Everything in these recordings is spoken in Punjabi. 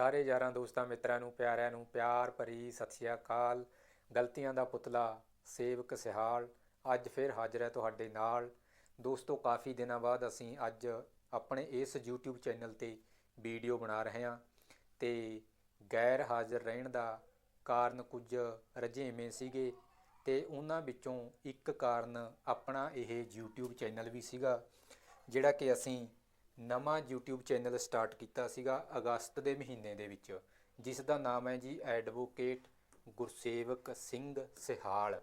ਸਾਰੇ ਯਾਰਾਂ ਦੋਸਤਾਂ, ਮਿੱਤਰਾਂ ਨੂੰ, ਪਿਆਰਿਆਂ ਨੂੰ ਪਿਆਰ ਭਰੀ ਸਤਿ ਸ਼੍ਰੀ ਅਕਾਲ। ਗਲਤੀਆਂ ਦਾ ਪੁਤਲਾ, ਸੇਵਕ ਸਿਹਾਲ, ਅੱਜ ਫਿਰ ਹਾਜ਼ਰ ਹੈ ਤੁਹਾਡੇ ਨਾਲ। ਦੋਸਤੋ, ਕਾਫੀ ਦਿਨਾਂ ਬਾਅਦ ਅਸੀਂ ਅੱਜ ਆਪਣੇ ਇਸ YouTube ਚੈਨਲ ਤੇ ਵੀਡੀਓ ਬਣਾ ਰਹੇ ਹਾਂ ਤੇ ਗੈਰ ਹਾਜ਼ਰ ਰਹਿਣ ਦਾ ਕਾਰਨ ਕੁਝ ਰਜੇਵੇਂ ਸੀਗੇ ਤੇ ਉਹਨਾਂ ਵਿੱਚੋਂ ਇੱਕ ਕਾਰਨ ਆਪਣਾ ਇਹ YouTube ਚੈਨਲ ਵੀ ਸੀਗਾ, ਜਿਹੜਾ ਕਿ ਅਸੀਂ ਨਵਾਂ YouTube ਚੈਨਲ ਸਟਾਰਟ ਕੀਤਾ ਸੀਗਾ ਅਗਸਤ ਦੇ ਮਹੀਨੇ ਦੇ ਵਿੱਚ, ਜਿਸ ਦਾ ਨਾਮ ਹੈ ਜੀ ਐਡਵੋਕੇਟ ਗੁਰਸੇਵਕ ਸਿੰਘ ਸਿਹਾਲ।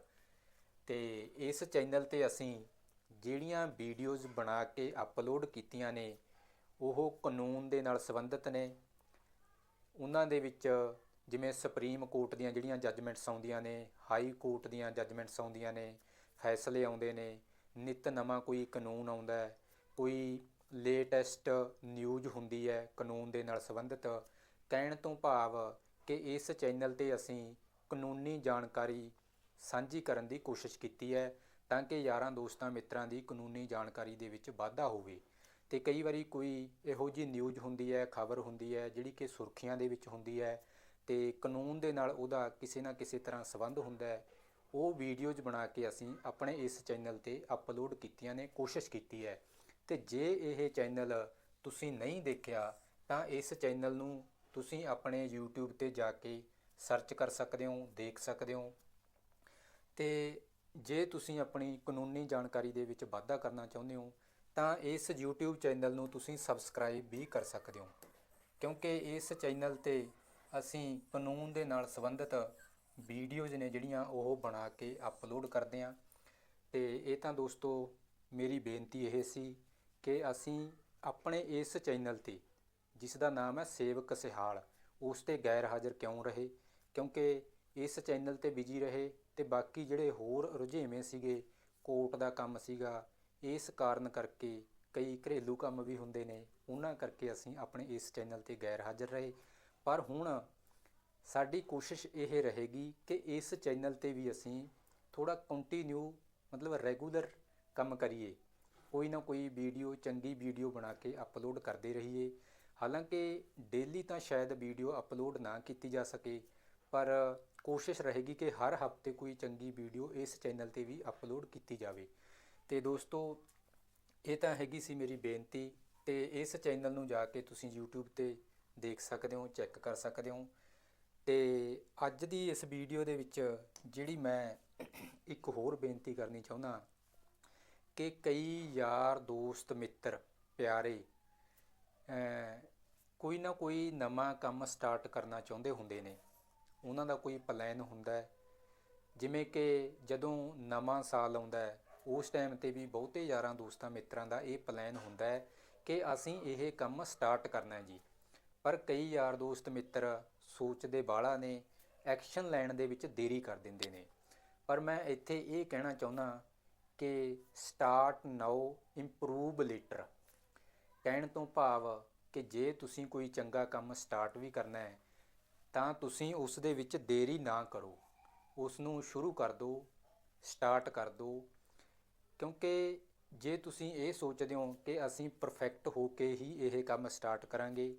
ਤੇ ਇਸ ਚੈਨਲ ਤੇ ਅਸੀਂ ਜਿਹੜੀਆਂ ਵੀਡੀਓਜ਼ ਬਣਾ ਕੇ ਅਪਲੋਡ ਕੀਤੀਆਂ ਨੇ, ਉਹ ਕਾਨੂੰਨ ਦੇ ਨਾਲ ਸੰਬੰਧਿਤ ਨੇ। ਉਹਨਾਂ ਦੇ ਵਿੱਚ ਜਿਵੇਂ ਸੁਪਰੀਮ ਕੋਰਟ ਦੀਆਂ ਜਿਹੜੀਆਂ ਜੱਜਮੈਂਟਸ ਆਉਂਦੀਆਂ ਨੇ ਹਾਈ ਕੋਰਟ ਦੀਆਂ ਜੱਜਮੈਂਟਸ ਆਉਂਦੀਆਂ ਨੇ, ਫੈਸਲੇ ਆਉਂਦੇ ਨੇ, ਨਿਤ ਨਵਾਂ ਕੋਈ ਕਾਨੂੰਨ ਆਉਂਦਾ ਹੈ, ਕੋਈ ਲੇਟੈਸਟ ਨਿਊਜ਼ ਹੁੰਦੀ ਹੈ ਕਾਨੂੰਨ ਦੇ ਨਾਲ ਸੰਬੰਧਿਤ। ਕਹਿਣ ਤੋਂ ਭਾਵ ਕਿ ਇਸ ਚੈਨਲ ਤੇ ਅਸੀਂ ਕਾਨੂੰਨੀ ਜਾਣਕਾਰੀ ਸਾਂਝੀ ਕਰਨ ਦੀ ਕੋਸ਼ਿਸ਼ ਕੀਤੀ ਹੈ ਤਾਂ ਕਿ ਯਾਰਾਂ ਦੋਸਤਾਂ ਮਿੱਤਰਾਂ ਦੀ ਕਾਨੂੰਨੀ ਜਾਣਕਾਰੀ ਦੇ ਵਿੱਚ ਵਾਧਾ ਹੋਵੇ। ਤੇ ਕਈ ਵਾਰੀ ਕੋਈ ਇਹੋ ਜਿਹੀ ਨਿਊਜ਼ ਹੁੰਦੀ ਹੈ, ਖਬਰ ਹੁੰਦੀ ਹੈ, ਜਿਹੜੀ ਕਿ ਸੁਰਖੀਆਂ ਦੇ ਵਿੱਚ ਹੁੰਦੀ ਹੈ ਤੇ ਕਾਨੂੰਨ ਦੇ ਨਾਲ ਉਹਦਾ ਕਿਸੇ ਨਾ ਕਿਸੇ ਤਰ੍ਹਾਂ ਸੰਬੰਧ ਹੁੰਦਾ ਹੈ। ਉਹ ਵੀਡੀਓਜ਼ ਬਣਾ ਕੇ ਅਸੀਂ ਆਪਣੇ ਇਸ ਚੈਨਲ ਤੇ ਅਪਲੋਡ ਕੀਤੀਆਂ ਨੇ, ਕੋਸ਼ਿਸ਼ ਕੀਤੀ ਹੈ। ਤੇ ਜੇ ਇਹ ਚੈਨਲ ਤੁਸੀਂ ਨਹੀਂ ਦੇਖਿਆ, ਤਾਂ ਇਸ ਚੈਨਲ ਨੂੰ ਤੁਸੀਂ ਆਪਣੇ YouTube ਤੇ ਜਾ ਕੇ ਸਰਚ ਕਰ ਸਕਦੇ ਹੋ, ਦੇਖ ਸਕਦੇ ਹੋ। ਤੇ ਜੇ ਤੁਸੀਂ ਆਪਣੀ ਕਾਨੂੰਨੀ ਜਾਣਕਾਰੀ ਦੇ ਵਿੱਚ ਵਾਧਾ ਕਰਨਾ ਚਾਹੁੰਦੇ ਹੋ, ਤਾਂ ਇਸ YouTube ਚੈਨਲ ਨੂੰ ਤੁਸੀਂ ਸਬਸਕ੍ਰਾਈਬ ਵੀ ਕਰ ਸਕਦੇ ਹੋ। ਕਿਉਂਕਿ ਇਸ ਚੈਨਲ ਤੇ ਅਸੀਂ ਕਾਨੂੰਨ ਦੇ ਨਾਲ ਸੰਬੰਧਿਤ ਵੀਡੀਓਜ਼ ਨੇ ਜਿਹੜੀਆਂ ਉਹ ਬਣਾ ਕੇ ਅਪਲੋਡ ਕਰਦੇ ਹਾਂ। ਤੇ ਇਹ ਤਾਂ ਦੋਸਤੋ, ਮੇਰੀ ਬੇਨਤੀ ਇਹ ਸੀ ਕਿ ਅਸੀਂ ਆਪਣੇ ਇਸ ਚੈਨਲ ਤੇ, ਜਿਸ ਦਾ ਨਾਮ ਹੈ ਸੇਵਕ ਸਿਹਾਲ, ਉਸ ਤੇ ਗੈਰ ਹਾਜ਼ਰ ਕਿਉਂ ਰਹੇ? ਕਿਉਂਕਿ ਇਸ ਚੈਨਲ ਤੇ ਬਿਜ਼ੀ ਰਹੇ ਤੇ ਬਾਕੀ ਜਿਹੜੇ ਹੋਰ ਰੁਝੇਵੇਂ ਸੀਗੇ, ਕੋਰਟ ਦਾ ਕੰਮ ਸੀਗਾ, ਇਸ ਕਾਰਨ ਕਰਕੇ ਕਈ ਘਰੇਲੂ ਕੰਮ ਵੀ ਹੁੰਦੇ ਨੇ, ਉਹਨਾਂ ਕਰਕੇ ਅਸੀਂ ਆਪਣੇ ਇਸ ਚੈਨਲ ਤੇ ਗੈਰ ਹਾਜ਼ਰ ਰਹੇ। ਪਰ ਹੁਣ ਸਾਡੀ ਕੋਸ਼ਿਸ਼ ਇਹ ਰਹੇਗੀ ਕਿ ਇਸ ਚੈਨਲ ਤੇ ਵੀ ਅਸੀਂ ਥੋੜਾ ਕੰਟੀਨਿਊ ਮਤਲਬ ਰੈਗੂਲਰ ਕੰਮ ਕਰੀਏ। ਕੋਈ ਨਾ ਕੋਈ ਵੀਡੀਓ, ਚੰਗੀ ਵੀਡੀਓ ਬਣਾ ਕੇ ਅਪਲੋਡ ਕਰਦੇ ਰਹੀਏ। ਹਾਲਾਂਕਿ ਡੇਲੀ ਤਾਂ ਸ਼ਾਇਦ ਵੀਡੀਓ ਅਪਲੋਡ ਨਾ ਕੀਤੀ ਜਾ ਸਕੇ, ਪਰ ਕੋਸ਼ਿਸ਼ ਰਹੇਗੀ ਕਿ ਹਰ ਹਫ਼ਤੇ ਕੋਈ ਚੰਗੀ ਵੀਡੀਓ ਇਸ ਚੈਨਲ ਤੇ ਵੀ ਅਪਲੋਡ ਕੀਤੀ ਜਾਵੇ। ਤੇ ਦੋਸਤੋ, ਇਹ ਤਾਂ ਹੈਗੀ ਸੀ ਮੇਰੀ ਬੇਨਤੀ, ਤੇ ਇਸ ਚੈਨਲ ਨੂੰ ਜਾ ਕੇ ਤੁਸੀਂ YouTube ਤੇ ਦੇਖ ਸਕਦੇ ਹੋ ਚੈੱਕ ਕਰ ਸਕਦੇ ਹੋ। ਤੇ ਅੱਜ ਦੀ ਇਸ ਵੀਡੀਓ ਦੇ ਵਿੱਚ ਜਿਹੜੀ ਮੈਂ ਇੱਕ ਹੋਰ ਬੇਨਤੀ ਕਰਨੀ ਚਾਹੁੰਦਾ ਕਿ ਕਈ ਯਾਰ ਦੋਸਤ, ਮਿੱਤਰ, ਪਿਆਰੇ ਕੋਈ ਨਾ ਕੋਈ ਨਵਾਂ ਕੰਮ ਸਟਾਰਟ ਕਰਨਾ ਚਾਹੁੰਦੇ ਹੁੰਦੇ ਨੇ। ਉਹਨਾਂ ਦਾ ਕੋਈ ਪਲਾਨ ਹੁੰਦਾ ਹੈ। ਜਿਵੇਂ ਕਿ ਜਦੋਂ ਨਵਾਂ ਸਾਲ ਆਉਂਦਾ ਹੈ, ਉਸ ਟਾਈਮ ਤੇ ਵੀ ਬਹੁਤੇ ਯਾਰਾਂ ਦੋਸਤਾਂ, ਮਿੱਤਰਾਂ ਦਾ ਇਹ ਪਲਾਨ ਹੁੰਦਾ ਹੈ ਕਿ ਅਸੀਂ ਇਹ ਕੰਮ ਸਟਾਰਟ ਕਰਨਾ ਹੈ ਜੀ। ਪਰ ਕਈ ਯਾਰ ਦੋਸਤ, ਮਿੱਤਰ ਸੋਚਦੇ ਬਾਲਾ ਨੇ ਐਕਸ਼ਨ ਲੈਣ ਦੇ ਵਿੱਚ ਦੇਰੀ ਕਰ ਦਿੰਦੇ ਨੇ। ਪਰ ਮੈਂ ਇੱਥੇ ਇਹ ਕਹਿਣਾ ਚਾਹੁੰਦਾ ਕਿ ਸਟਾਰਟ ਨਾਓ, ਇੰਪਰੂਵ ਲੇਟਰ। ਕਹਿਣ ਤੋਂ ਭਾਵ ਕਿ ਜੇ ਤੁਸੀਂ ਕੋਈ ਚੰਗਾ ਕੰਮ ਸਟਾਰਟ ਵੀ ਕਰਨਾ ਹੈ, ਤਾਂ ਤੁਸੀਂ ਉਸ ਦੇ ਵਿੱਚ ਦੇਰੀ ਨਾ ਕਰੋ। ਉਸ ਨੂੰ ਸ਼ੁਰੂ ਕਰ ਦਿਓ ਸਟਾਰਟ ਕਰ ਦਿਓ ਕਿਉਂਕਿ ਜੇ ਤੁਸੀਂ ਇਹ ਸੋਚਦੇ ਹੋ ਕਿ ਅਸੀਂ ਪਰਫੈਕਟ ਹੋ ਕੇ ਹੀ ਇਹ ਕੰਮ ਸਟਾਰਟ ਕਰਾਂਗੇ,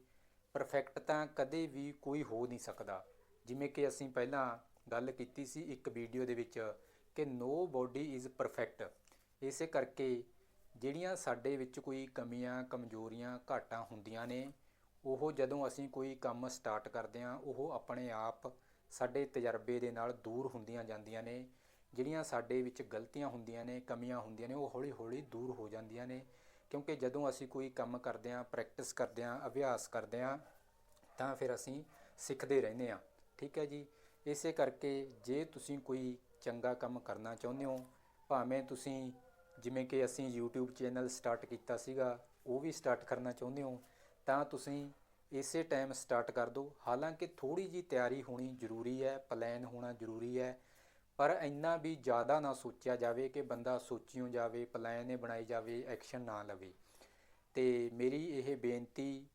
ਪਰਫੈਕਟ ਤਾਂ ਕਦੇ ਵੀ ਕੋਈ ਹੋ ਨਹੀਂ ਸਕਦਾ। ਜਿਵੇਂ ਕਿ ਅਸੀਂ ਪਹਿਲਾਂ ਗੱਲ ਕੀਤੀ ਸੀ ਇੱਕ ਵੀਡੀਓ ਦੇ ਵਿੱਚ ਕਿ ਨੋ ਬੋਡੀ ਇਜ਼ ਪਰਫੈਕਟ ਇਸੇ ਕਰਕੇ ਜਿਹੜੀਆਂ ਸਾਡੇ ਵਿੱਚ ਕੋਈ ਕਮੀਆਂ, ਕਮਜ਼ੋਰੀਆਂ, ਘਾਟਾਂ ਹੁੰਦੀਆਂ ਨੇ, ਉਹ ਜਦੋਂ ਅਸੀਂ ਕੋਈ ਕੰਮ ਸਟਾਰਟ ਕਰਦੇ ਹਾਂ, ਉਹ ਆਪਣੇ ਆਪ ਸਾਡੇ ਤਜਰਬੇ ਦੇ ਨਾਲ ਦੂਰ ਹੁੰਦੀਆਂ ਜਾਂਦੀਆਂ ਨੇ। ਜਿਹੜੀਆਂ ਸਾਡੇ ਵਿੱਚ ਗਲਤੀਆਂ ਹੁੰਦੀਆਂ ਨੇ, ਕਮੀਆਂ ਹੁੰਦੀਆਂ ਨੇ, ਉਹ ਹੌਲੀ-ਹੌਲੀ ਦੂਰ ਹੋ ਜਾਂਦੀਆਂ ਨੇ। ਕਿਉਂਕਿ ਜਦੋਂ ਅਸੀਂ ਕੋਈ ਕੰਮ ਕਰਦੇ ਹਾਂ ਪ੍ਰੈਕਟਿਸ ਕਰਦੇ ਹਾਂ, ਅਭਿਆਸ ਕਰਦੇ ਹਾਂ, ਤਾਂ ਫਿਰ ਅਸੀਂ ਸਿੱਖਦੇ ਰਹਿੰਦੇ ਹਾਂ। ਠੀਕ ਹੈ ਜੀ? ਇਸੇ ਕਰਕੇ ਜੇ ਤੁਸੀਂ ਕੋਈ ਚੰਗਾ ਕੰਮ ਕਰਨਾ ਚਾਹੁੰਦੇ ਹੋ? ਭਾਵੇਂ ਤੁਸੀਂ ਜਿਵੇਂ ਕਿ ਅਸੀਂ YouTube ਚੈਨਲ ਸਟਾਰਟ ਕੀਤਾ ਸੀਗਾ, ਉਹ ਵੀ ਸਟਾਰਟ ਕਰਨਾ ਚਾਹੁੰਦੇ ਹੋ, ਤਾਂ ਤੁਸੀਂ ਇਸੇ ਟਾਈਮ ਸਟਾਰਟ ਕਰ ਦਿਓ। ਹਾਲਾਂਕਿ ਥੋੜੀ ਜੀ ਤਿਆਰੀ ਹੋਣੀ ਜ਼ਰੂਰੀ ਹੈ ਪਲਾਨ ਹੋਣਾ ਜ਼ਰੂਰੀ ਹੈ, ਪਰ ਇੰਨਾ ਵੀ ਜ਼ਿਆਦਾ ਨਾ ਸੋਚਿਆ ਜਾਵੇ ਕਿ ਬੰਦਾ ਸੋਚਿਓ ਜਾਵੇ ਪਲਾਨ ਇਹ ਬਣਾਈ ਜਾਵੇ ਐਕਸ਼ਨ ਨਾ ਲਵੇ। ਤੇ ਮੇਰੀ ਇਹ ਬੇਨਤੀ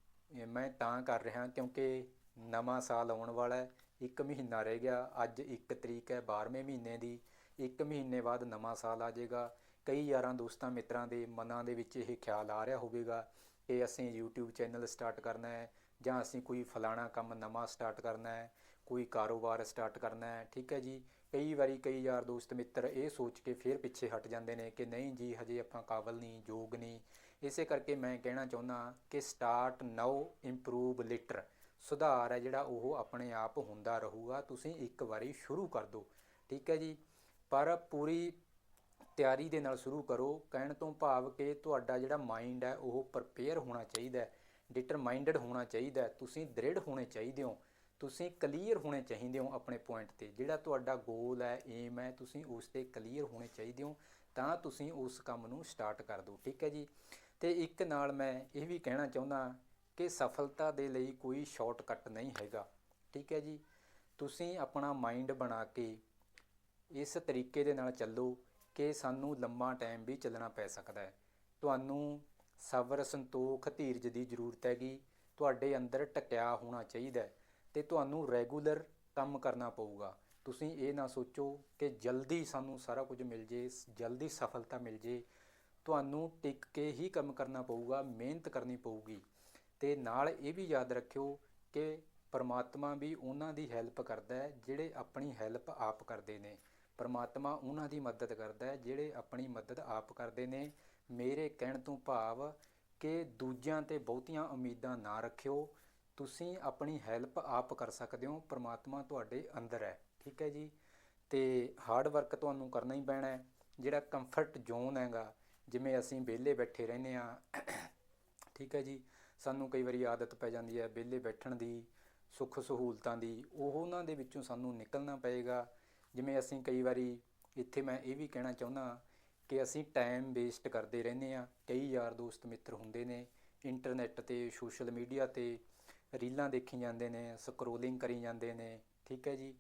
ਮੈਂ ਤਾਂ ਕਰ ਰਿਹਾ ਕਿਉਂਕਿ ਨਵਾਂ ਸਾਲ ਆਉਣ ਵਾਲਾ ਹੈ, ਇੱਕ ਮਹੀਨਾ ਰਹਿ ਗਿਆ, ਅੱਜ ਇੱਕ ਤਰੀਕ ਹੈ 12ਵੇਂ ਮਹੀਨੇ ਦੀ, ਇੱਕ ਮਹੀਨੇ ਬਾਅਦ ਨਵਾਂ ਸਾਲ ਆ ਜਾਏਗਾ। ਕਈ ਯਾਰਾਂ ਦੋਸਤਾਂ ਮਿੱਤਰਾਂ ਦੇ ਮਨਾਂ ਦੇ ਵਿੱਚ ਇਹ ਖਿਆਲ ਆ ਰਿਹਾ ਹੋਵੇਗਾ ਕਿ ਅਸੀਂ YouTube ਚੈਨਲ ਸਟਾਰਟ ਕਰਨਾ ਹੈ, ਜਾਂ ਅਸੀਂ ਕੋਈ ਫਲਾਣਾ ਕੰਮ ਨਵਾਂ ਸਟਾਰਟ ਕਰਨਾ ਹੈ, ਕੋਈ ਕਾਰੋਬਾਰ ਸਟਾਰਟ ਕਰਨਾ ਹੈ, ਠੀਕ ਹੈ ਜੀ? ਕਈ ਵਾਰੀ ਕਈ ਯਾਰ ਦੋਸਤ ਮਿੱਤਰ ਇਹ ਸੋਚ ਕੇ ਫਿਰ ਪਿੱਛੇ ਹਟ ਜਾਂਦੇ ਨੇ ਕਿ ਨਹੀਂ ਜੀ, ਹਜੇ ਆਪਾਂ ਕਾਬਲ ਨਹੀਂ, ਯੋਗ ਨਹੀਂ। ਇਸੇ ਕਰਕੇ ਮੈਂ ਕਹਿਣਾ ਚਾਹੁੰਦਾ ਕਿ ਸਟਾਰਟ ਨਾਓ ਇੰਪਰੂਵ ਲਿਟਰ ਸੁਧਾਰ ਹੈ ਜਿਹੜਾ ਉਹ ਆਪਣੇ ਆਪ ਹੁੰਦਾ ਰਹੂਗਾ, ਤੁਸੀਂ ਇੱਕ ਵਾਰੀ ਸ਼ੁਰੂ ਕਰ ਦਿਓ। ਠੀਕ ਹੈ ਜੀ? ਪਰ ਪੂਰੀ ਤਿਆਰੀ ਦੇ ਨਾਲ ਸ਼ੁਰੂ ਕਰੋ। ਕਹਿਣ ਤੋਂ ਭਾਵ ਕਿ ਤੁਹਾਡਾ ਜਿਹੜਾ ਮਾਈਂਡ ਹੈ, ਉਹ ਪ੍ਰਪੇਅਰ ਹੋਣਾ ਚਾਹੀਦਾ ਹੈ। ਡਿਟਰਮਾਈਂਡਡ ਹੋਣਾ ਚਾਹੀਦਾ ਹੈ। ਤੁਸੀਂ ਦ੍ਰਿੜ ਹੋਣੇ ਚਾਹੀਦੇ ਹੋ। ਤੁਸੀਂ ਕਲੀਅਰ ਹੋਣੇ ਚਾਹੀਦੇ ਹੋ ਆਪਣੇ ਪੁਆਇੰਟ ਤੇ। ਜਿਹੜਾ ਤੁਹਾਡਾ ਗੋਲ ਹੈ ਏਮ ਹੈ, ਤੁਸੀਂ ਉਸ ਤੇ ਕਲੀਅਰ ਹੋਣੇ ਚਾਹੀਦੇ ਹੋ, ਤਾਂ ਤੁਸੀਂ ਉਸ ਕੰਮ ਨੂੰ ਸਟਾਰਟ ਕਰ ਦਿਓ। ਠੀਕ ਹੈ ਜੀ? ਤੇ ਇੱਕ ਨਾਲ ਮੈਂ ਇਹ ਵੀ ਕਹਿਣਾ ਚਾਹੁੰਦਾ ਕਿ ਸਫਲਤਾ ਦੇ ਲਈ ਕੋਈ ਸ਼ਾਰਟਕਟ ਨਹੀਂ ਹੈਗਾ। ਠੀਕ ਹੈ ਜੀ? ਤੁਸੀਂ ਆਪਣਾ ਮਾਈਂਡ ਬਣਾ ਕੇ ਇਸ ਤਰੀਕੇ ਦੇ ਨਾਲ ਚੱਲੋ ਕਿ ਸਾਨੂੰ ਲੰਮਾ ਟਾਈਮ ਵੀ ਚੱਲਣਾ ਪੈ ਸਕਦਾ ਹੈ। ਤੁਹਾਨੂੰ ਸਬਰ, ਸੰਤੋਖ, ਧੀਰਜ ਦੀ ਜ਼ਰੂਰਤ ਹੈਗੀ। ਤੁਹਾਡੇ ਅੰਦਰ ਟਕਿਆ ਹੋਣਾ ਚਾਹੀਦਾ ਹੈ ਤੇ ਤੁਹਾਨੂੰ ਰੈਗੂਲਰ ਕੰਮ ਕਰਨਾ ਪਊਗਾ। ਤੁਸੀਂ ਇਹ ਨਾ ਸੋਚੋ ਕਿ ਜਲਦੀ ਸਾਨੂੰ ਸਾਰਾ ਕੁਝ ਮਿਲ ਜੇ, ਜਲਦੀ ਸਫਲਤਾ ਮਿਲ ਜੇ। ਤੁਹਾਨੂੰ ਟਿਕ ਕੇ ਹੀ ਕੰਮ ਕਰਨਾ ਪਊਗਾ, ਮਿਹਨਤ ਕਰਨੀ ਪਊਗੀ। ਤੇ ਨਾਲ ਇਹ ਵੀ ਯਾਦ ਰੱਖਿਓ ਕਿ ਪਰਮਾਤਮਾ ਵੀ ਉਹਨਾਂ ਦੀ ਹੈਲਪ ਕਰਦਾ ਹੈ, ਜਿਹੜੇ ਆਪਣੀ ਹੈਲਪ ਆਪ ਕਰਦੇ ਨੇ। ਪਰਮਾਤਮਾ ਉਹਨਾਂ ਦੀ ਮਦਦ ਕਰਦਾ ਹੈ, ਜਿਹੜੇ ਆਪਣੀ ਮਦਦ ਆਪ ਕਰਦੇ ਨੇ। ਮੇਰੇ ਕਹਿਣ ਤੋਂ ਭਾਵ ਕਿ ਦੂਜਿਆਂ ਤੇ ਬਹੁਤੀਆਂ ਉਮੀਦਾਂ ਨਾ ਰੱਖਿਓ। ਤੁਸੀਂ ਆਪਣੀ ਹੈਲਪ ਆਪ ਕਰ ਸਕਦੇ ਹੋ, ਪਰਮਾਤਮਾ ਤੁਹਾਡੇ ਅੰਦਰ ਹੈ। ਠੀਕ ਹੈ ਜੀ? ਤੇ ਹਾਰਡ ਵਰਕ ਤੁਹਾਨੂੰ ਕਰਨਾ ਹੀ ਪੈਣਾ ਹੈ। ਜਿਹੜਾ ਕੰਫਰਟ ਜ਼ੋਨ ਹੈਗਾ, ਜਿਵੇਂ ਅਸੀਂ ਵਿਹਲੇ ਬੈਠੇ ਰਹਿੰਦੇ ਆ ਠੀਕ ਹੈ ਜੀ? ਸਾਨੂੰ ਕਈ ਵਾਰੀ ਆਦਤ ਪੈ ਜਾਂਦੀ ਹੈ ਵਿਹਲੇ ਬੈਠਣ ਦੀ, ਸੁੱਖ ਸਹੂਲਤਾਂ ਦੀ, ਉਹ ਉਹਨਾਂ ਦੇ ਵਿੱਚੋਂ ਸਾਨੂੰ ਨਿਕਲਣਾ ਪਏਗਾ। ਜਿਵੇਂ ਅਸੀਂ ਕਈ ਵਾਰੀ ਇੱਥੇ ਮੈਂ ਇਹ ਵੀ ਕਹਿਣਾ ਚਾਹੁੰਦਾ ਕਿ ਅਸੀਂ ਟਾਈਮ ਵੇਸਟ ਕਰਦੇ ਰਹਿੰਦੇ ਆ ਕਈ ਯਾਰ ਦੋਸਤ ਮਿੱਤਰ ਹੁੰਦੇ ਨੇ ਇੰਟਰਨੈਟ ਤੇ ਸੋਸ਼ਲ ਮੀਡੀਆ ਤੇ ਰੀਲਾਂ ਦੇਖੀ ਜਾਂਦੇ ਨੇ ਸਕਰੋਲਿੰਗ ਕਰੀ ਜਾਂਦੇ ਨੇ, ਠੀਕ ਹੈ ਜੀ।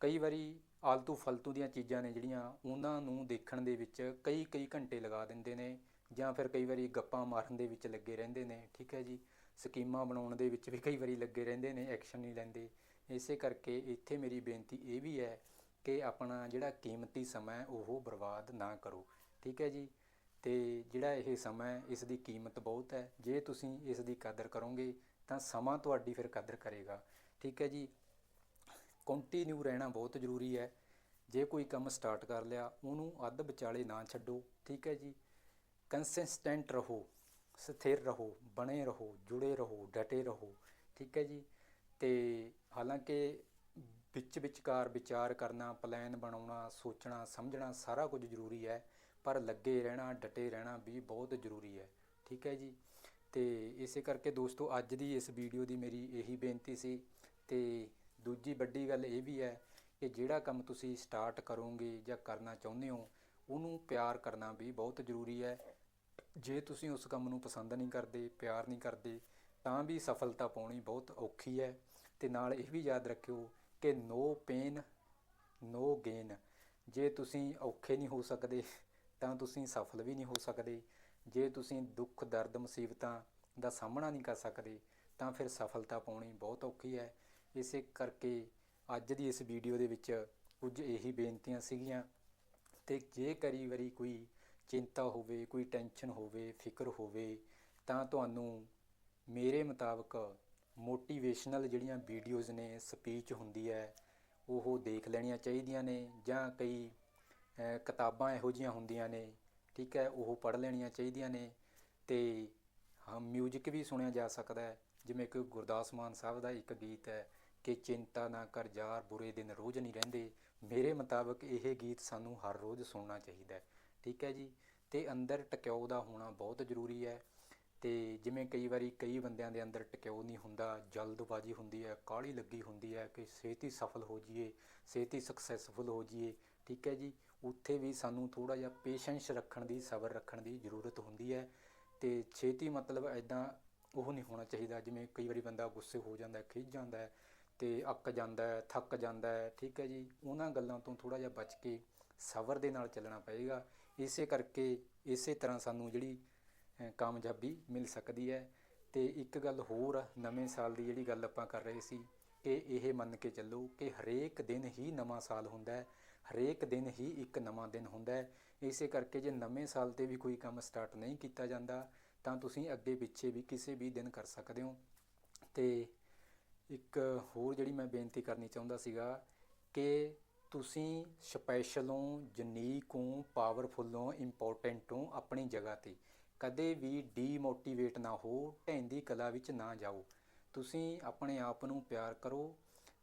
ਕਈ ਵਾਰੀ ਆਲਤੂ ਫਲਤੂ ਦੀਆਂ ਚੀਜ਼ਾਂ ਨੇ ਜਿਹੜੀਆਂ ਉਹਨਾਂ ਨੂੰ ਦੇਖਣ ਦੇ ਵਿੱਚ ਕਈ ਕਈ ਘੰਟੇ ਲਗਾ ਦਿੰਦੇ ਨੇ ਜਾਂ ਫਿਰ ਕਈ ਵਾਰੀ ਗੱਪਾਂ ਮਾਰਨ ਦੇ ਵਿੱਚ ਲੱਗੇ ਰਹਿੰਦੇ ਨੇ, ਠੀਕ ਹੈ ਜੀ? ਸਕੀਮਾਂ ਬਣਾਉਣ ਦੇ ਵਿੱਚ ਵੀ ਕਈ ਵਾਰੀ ਲੱਗੇ ਰਹਿੰਦੇ ਨੇ, ਐਕਸ਼ਨ ਨਹੀਂ ਲੈਂਦੇ। ਇਸੇ ਕਰਕੇ ਇੱਥੇ ਮੇਰੀ ਬੇਨਤੀ ਇਹ ਵੀ ਹੈ ਕਿ ਆਪਣਾ ਜਿਹੜਾ ਕੀਮਤੀ ਸਮਾਂ ਉਹ ਬਰਬਾਦ ਨਾ ਕਰੋ, ਠੀਕ ਹੈ ਜੀ? ਤੇ ਜਿਹੜਾ ਇਹ ਸਮਾਂ ਇਸ ਦੀ ਕੀਮਤ ਬਹੁਤ ਹੈ। ਜੇ ਤੁਸੀਂ ਇਸ ਦੀ ਕਦਰ ਕਰੋਗੇ, ਤਾਂ ਸਮਾਂ ਤੁਹਾਡੀ ਫਿਰ ਕਦਰ ਕਰੇਗਾ, ਠੀਕ ਹੈ ਜੀ? ਕੰਟੀਨਿਊ ਰਹਿਣਾ ਬਹੁਤ ਜ਼ਰੂਰੀ ਹੈ। ਜੇ ਕੋਈ ਕੰਮ ਸਟਾਰਟ ਕਰ ਲਿਆ, ਉਹਨੂੰ ਅੱਧ ਵਿਚਾਲੇ ਨਾ ਛੱਡੋ, ਠੀਕ ਹੈ ਜੀ? ਕੰਸਿਸਟੈਂਟ ਰਹੋ, ਸਥਿਰ ਰਹੋ, ਬਣੇ ਰਹੋ, ਜੁੜੇ ਰਹੋ, ਡਟੇ ਰਹੋ, ਠੀਕ ਹੈ ਜੀ? ਤੇ ਹਾਲਾਂਕਿ ਵਿੱਚ ਵਿਚਕਾਰ ਵਿਚਾਰ ਕਰਨਾ ਪਲਾਨ ਬਣਾਉਣਾ, ਸੋਚਣਾ, ਸਮਝਣਾ ਸਾਰਾ ਕੁਝ ਜ਼ਰੂਰੀ ਹੈ, ਪਰ ਲੱਗੇ ਰਹਿਣਾ, ਡਟੇ ਰਹਿਣਾ ਵੀ ਬਹੁਤ ਜ਼ਰੂਰੀ ਹੈ, ਠੀਕ ਹੈ ਜੀ? ਤੇ ਇਸੇ ਕਰਕੇ ਦੋਸਤੋ, ਅੱਜ ਦੀ ਇਸ ਵੀਡੀਓ ਦੀ ਮੇਰੀ ਇਹੀ ਬੇਨਤੀ ਸੀ, ਤੇ ਦੂਜੀ ਵੱਡੀ ਗੱਲ ਇਹ ਵੀ ਹੈ ਕਿ ਜਿਹੜਾ ਕੰਮ ਤੁਸੀਂ ਸਟਾਰਟ ਕਰੋਗੇ ਜਾਂ ਕਰਨਾ ਚਾਹੁੰਦੇ ਹੋ, ਉਹਨੂੰ ਪਿਆਰ ਕਰਨਾ ਵੀ ਬਹੁਤ ਜ਼ਰੂਰੀ ਹੈ। ਜੇ ਤੁਸੀਂ ਉਸ ਕੰਮ ਨੂੰ ਪਸੰਦ ਨਹੀਂ ਕਰਦੇ, ਪਿਆਰ ਨਹੀਂ ਕਰਦੇ, ਤਾਂ ਵੀ ਸਫਲਤਾ ਪਾਉਣੀ ਬਹੁਤ ਔਖੀ ਹੈ। ਤੇ ਨਾਲ ਇਹ ਵੀ ਯਾਦ ਰੱਖਿਓ ਕਿ ਨੋ ਪੇਨ ਨੋ ਗੇਨ ਜੇ ਤੁਸੀਂ ਔਖੇ ਨਹੀਂ ਹੋ ਸਕਦੇ, ਤਾਂ ਤੁਸੀਂ ਸਫਲ ਵੀ ਨਹੀਂ ਹੋ ਸਕਦੇ। ਜੇ ਤੁਸੀਂ ਦੁੱਖ, ਦਰਦ, ਮੁਸੀਬਤਾਂ ਦਾ ਸਾਹਮਣਾ ਨਹੀਂ ਕਰ ਸਕਦੇ, ਤਾਂ ਫਿਰ ਸਫਲਤਾ ਪਾਉਣੀ ਬਹੁਤ ਔਖੀ ਹੈ। ਇਸੇ ਕਰਕੇ ਅੱਜ ਦੀ ਇਸ ਵੀਡੀਓ ਦੇ ਵਿੱਚ ਕੁਝ ਇਹੀ ਬੇਨਤੀਆਂ ਸੀਗੀਆਂ ਤੇ ਜੇ ਕਰੀ ਵਾਰੀ ਕੋਈ ਚਿੰਤਾ ਹੋਵੇ, ਕੋਈ ਟੈਨਸ਼ਨ ਹੋਵੇ, ਫਿਕਰ ਹੋਵੇ, ਤਾਂ ਤੁਹਾਨੂੰ ਮੇਰੇ ਮੁਤਾਬਕ ਮੋਟੀਵੇਸ਼ਨਲ ਜਿਹੜੀਆਂ ਵੀਡੀਓਜ਼ ਨੇ, ਸਪੀਚ ਹੁੰਦੀ ਹੈ, ਉਹ ਦੇਖ ਲੈਣੀਆਂ ਚਾਹੀਦੀਆਂ ਨੇ ਜਾਂ ਕਈ ਕਿਤਾਬਾਂ ਇਹੋ ਜਿਹੀਆਂ ਹੁੰਦੀਆਂ ਨੇ, ਠੀਕ ਹੈ, ਉਹ ਪੜ੍ਹ ਲੈਣੀਆਂ ਚਾਹੀਦੀਆਂ ਨੇ ਤੇ ਹਾਂ ਮਿਊਜ਼ਿਕ ਵੀ ਸੁਣਿਆ ਜਾ ਸਕਦਾ ਹੈ, ਜਿਵੇਂ ਕਿ ਗੁਰਦਾਸ ਮਾਨ ਸਾਹਿਬ ਦਾ ਇੱਕ ਗੀਤ ਹੈ ਕਿ ਚਿੰਤਾ ਨਾ ਕਰ ਯਾਰ, ਬੁਰੇ ਦਿਨ ਰੋਜ਼ ਨਹੀਂ ਰਹਿੰਦੇ। ਮੇਰੇ ਮੁਤਾਬਕ ਇਹ ਗੀਤ ਸਾਨੂੰ ਹਰ ਰੋਜ਼ ਸੁਣਨਾ ਚਾਹੀਦਾ ਹੈ। ਠੀਕ ਹੈ ਜੀ? ਤੇ ਅੰਦਰ ਟਿਕਾਊ ਦਾ ਹੋਣਾ ਬਹੁਤ ਜ਼ਰੂਰੀ ਹੈ। ਤੇ ਜਿਵੇਂ ਕਈ ਵਾਰੀ ਕਈ ਬੰਦਿਆਂ ਦੇ ਅੰਦਰ ਟਿਕਾਊ ਨਹੀਂ ਹੁੰਦਾ, ਜਲਦਬਾਜ਼ੀ ਹੁੰਦੀ ਹੈ, ਕਾਹਲੀ ਲੱਗੀ ਹੁੰਦੀ ਹੈ ਕਿ ਛੇਤੀ ਸਫਲ ਹੋ ਜਾਈਏ ਛੇਤੀ ਸਕਸੈਸਫੁਲ ਹੋ ਜਾਈਏ। ਠੀਕ ਹੈ ਜੀ? ਉੱਥੇ ਵੀ ਸਾਨੂੰ ਥੋੜਾ ਜਿਹਾ ਪੇਸ਼ੈਂਸ ਰੱਖਣ ਦੀ, ਸਬਰ ਰੱਖਣ ਦੀ ਜ਼ਰੂਰਤ ਹੁੰਦੀ ਹੈ। ਤੇ ਛੇਤੀ ਮਤਲਬ ਐਦਾਂ ਉਹ ਨਹੀਂ ਹੋਣਾ ਚਾਹੀਦਾ, ਜਿਵੇਂ ਕਈ ਵਾਰੀ ਬੰਦਾ ਗੁੱਸੇ ਹੋ ਜਾਂਦਾ ਹੈ, ਖਿੱਝ ਜਾਂਦਾ ਹੈ। ਤੇ ਅੱਕ ਜਾਂਦਾ ਹੈ, ਥੱਕ ਜਾਂਦਾ ਹੈ, ਠੀਕ ਹੈ ਜੀ। ਉਹਨਾਂ ਗੱਲਾਂ ਤੋਂ ਥੋੜਾ ਜਿਹਾ ਬਚ ਕੇ ਸਬਰ ਦੇ ਨਾਲ ਚੱਲਣਾ ਪਏਗਾ। ਇਸੇ ਕਰਕੇ ਇਸੇ ਤਰ੍ਹਾਂ ਸਾਨੂੰ ਜਿਹੜੀ ਕਾਮਯਾਬੀ ਮਿਲ ਸਕਦੀ ਹੈ। ਤੇ ਇੱਕ ਗੱਲ ਹੋਰ, ਨਵੇਂ ਸਾਲ ਦੀ ਜਿਹੜੀ ਗੱਲ ਆਪਾਂ ਕਰ ਰਹੇ ਸੀ ਕਿ ਇਹ ਮੰਨ ਕੇ ਚੱਲੋ ਕਿ ਹਰੇਕ ਦਿਨ ਹੀ ਨਵਾਂ ਸਾਲ ਹੁੰਦਾ ਹੈ। ਹਰੇਕ ਦਿਨ ਹੀ ਇੱਕ ਨਵਾਂ ਦਿਨ ਹੁੰਦਾ ਹੈ। ਇਸੇ ਕਰਕੇ ਜੇ ਨਵੇਂ ਸਾਲ ਤੇ ਵੀ ਕੋਈ ਕੰਮ ਸਟਾਰਟ ਨਹੀਂ ਕੀਤਾ ਜਾਂਦਾ, ਤਾਂ ਤੁਸੀਂ ਅੱਗੇ ਪਿੱਛੇ ਵੀ ਕਿਸੇ ਵੀ ਦਿਨ ਕਰ ਸਕਦੇ ਹੋ। ਤੇ ਇੱਕ ਹੋਰ ਜਿਹੜੀ ਮੈਂ ਬੇਨਤੀ ਕਰਨੀ ਚਾਹੁੰਦਾ ਸੀਗਾ ਕਿ ਤੁਸੀਂ ਸਪੈਸ਼ਲ ਹੋ ਯੂਨੀਕ ਹੋ ਸਪੈਸ਼ਲੋਂ ਹੋ ਇੰਪੋਰਟੈਂਟ ਹੋ ਆਪਣੀ ਜਗ੍ਹਾ ਤੇ ਕਦੇ ਵੀ ਡੀਮੋਟੀਵੇਟ ਨਾ ਹੋ, ਢਹਿੰਦੀ ਕਲਾ ਵਿੱਚ ਨਾ ਜਾਓ। ਤੁਸੀਂ ਆਪਣੇ ਆਪ ਨੂੰ ਪਿਆਰ ਕਰੋ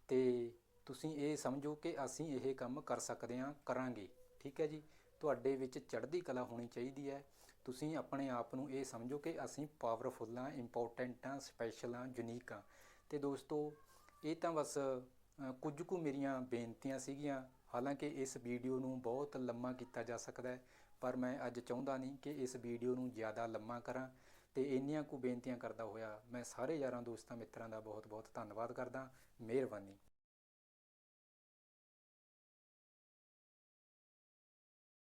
ਤੇ ਤੁਸੀਂ ਇਹ ਸਮਝੋ ਕਿ ਅਸੀਂ ਇਹ ਕੰਮ ਕਰ ਸਕਦੇ ਹਾਂ, ਕਰਾਂਗੇ। ਠੀਕ ਹੈ ਜੀ? ਤੁਹਾਡੇ ਵਿੱਚ ਚੜ੍ਹਦੀ ਕਲਾ ਹੋਣੀ ਚਾਹੀਦੀ ਹੈ। ਤੁਸੀਂ ਆਪਣੇ ਆਪ ਨੂੰ ਇਹ ਸਮਝੋ ਕਿ ਅਸੀਂ ਪਾਵਰਫੁੱਲ ਹਾਂ ਇੰਪੋਰਟੈਂਟ ਹਾਂ ਸਪੈਸ਼ਲ ਹਾਂ ਯੂਨੀਕ ਹਾਂ ਤੇ ਦੋਸਤੋ, ਇਹ ਤਾਂ ਬਸ ਕੁਝ ਕੁ ਮੇਰੀਆਂ ਬੇਨਤੀਆਂ ਸੀਗੀਆਂ। ਹਾਲਾਂਕਿ ਇਸ ਵੀਡੀਓ ਨੂੰ ਬਹੁਤ ਲੰਮਾ ਕੀਤਾ ਜਾ ਸਕਦਾ ਹੈ, ਪਰ ਮੈਂ ਅੱਜ ਚਾਹੁੰਦਾ ਨਹੀਂ ਕਿ ਇਸ ਵੀਡੀਓ ਨੂੰ ਜ਼ਿਆਦਾ ਲੰਮਾ ਕਰਾਂ ਤੇ ਇੰਨੀਆਂ ਕੁ ਬੇਨਤੀਆਂ ਕਰਦਾ ਹੋਇਆ ਮੈਂ ਸਾਰੇ ਯਾਰਾਂ, ਦੋਸਤਾਂ, ਮਿੱਤਰਾਂ ਦਾ ਬਹੁਤ ਬਹੁਤ ਧੰਨਵਾਦ ਕਰਦਾ। ਮਿਹਰਬਾਨੀ।